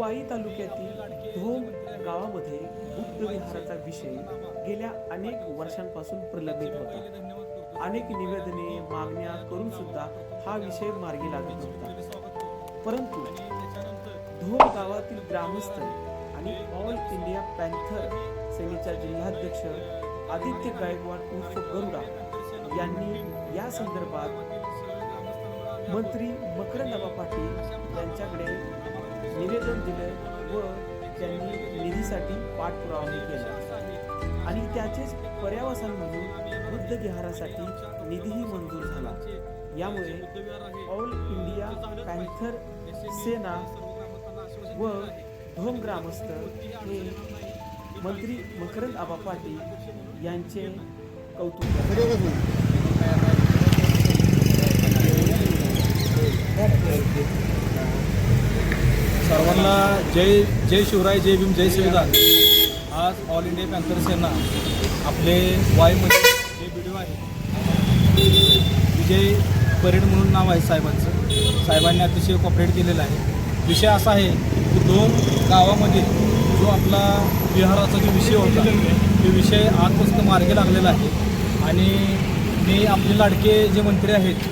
वाई तालुक्यातील धोम गावामध्ये बुद्ध विहाराचा विषय गेल्या अनेक वर्षांपासून प्रलंबित होता. अनेक निवेदने मागण्या करून सुद्धा हा विषय मार्गी लागत नव्हता. परंतु धोम गावातील ग्रामस्थ आणि ऑल इंडिया पॅन्थर सेनेच्या जिल्हाध्यक्ष आदित्य गायकवाड उर्फ गरुडा यांनी या संदर्भात मंत्री मकरंदबा पाटील यांच्याकडे निवेदन दिलं व त्यांनी निधीसाठी पाठपुरावा केला. आणि त्याचेच पर्यावसन म्हणून बुद्ध विहारासाठी निधीही मंजूर झाला. यामुळे ऑल इंडिया पॅन्थर सेना व धोम ग्रामस्थ हे मंत्री मकरंद आबा पाटील यांचे कौतुक सर्वांना जय जय शिवराय जय भीम जय संविधान. आज ऑल इंडिया पॅन्थर सेना आपले वायमध्ये जे व्हिडिओ आहे विजय परेड म्हणून नाव आहे साहेबांचं. साहेबांनी अतिशय कॉपरेट केलेलं आहे. विषय असा आहे की दोन गावामध्ये जो आपला विहाराचा जो विषय होता तो विषय आजपासून मार्गी लागलेला आहे. आणि मी आपले लाडके जे मंत्री आहेत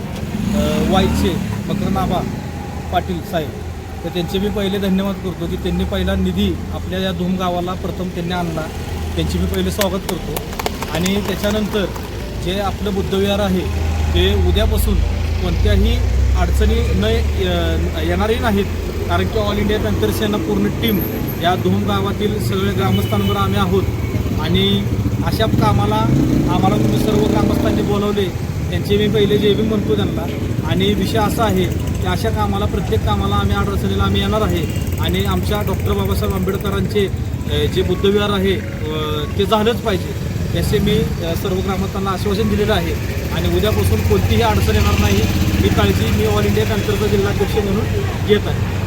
वायचे मकरनाभा पाटील साहेब तर त्यांचे मी पहिले धन्यवाद करतो की त्यांनी पहिला निधी आपल्या या धूम गावाला प्रथम त्यांनी आणला. त्यांचे मी पहिले स्वागत करतो. आणि त्याच्यानंतर जे आपलं बुद्धविहार आहे ते उद्यापासून कोणत्याही अडचणी न य- येणारही नाहीत. कारण की ऑल इंडिया पॅन्थर पूर्ण टीम या धूम गावातील सगळे ग्रामस्थांवर आम्ही आहोत. आणि अशा कामाला आम्हाला तुम्ही सर्व ग्रामस्थांनी बोलवले. त्यांचे मी पहिले जे बी म्हणतो त्यांना. आणि विषय असा आहे की अशा कामाला प्रत्येक कामाला आम्ही अडचणीला आम्ही येणार आहे. आणि आमच्या डॉक्टर बाबासाहेब आंबेडकरांचे जे बुद्धविहार आहे ते झालंच पाहिजे. याचे मी सर्व ग्रामस्थांना आश्वासन दिलेलं आहे. आणि उद्यापासून कोणतीही अडचण येणार नाही. ही काळजी मी ऑल इंडिया कॅन्सरचा जिल्हाध्यक्ष म्हणून घेत आहे.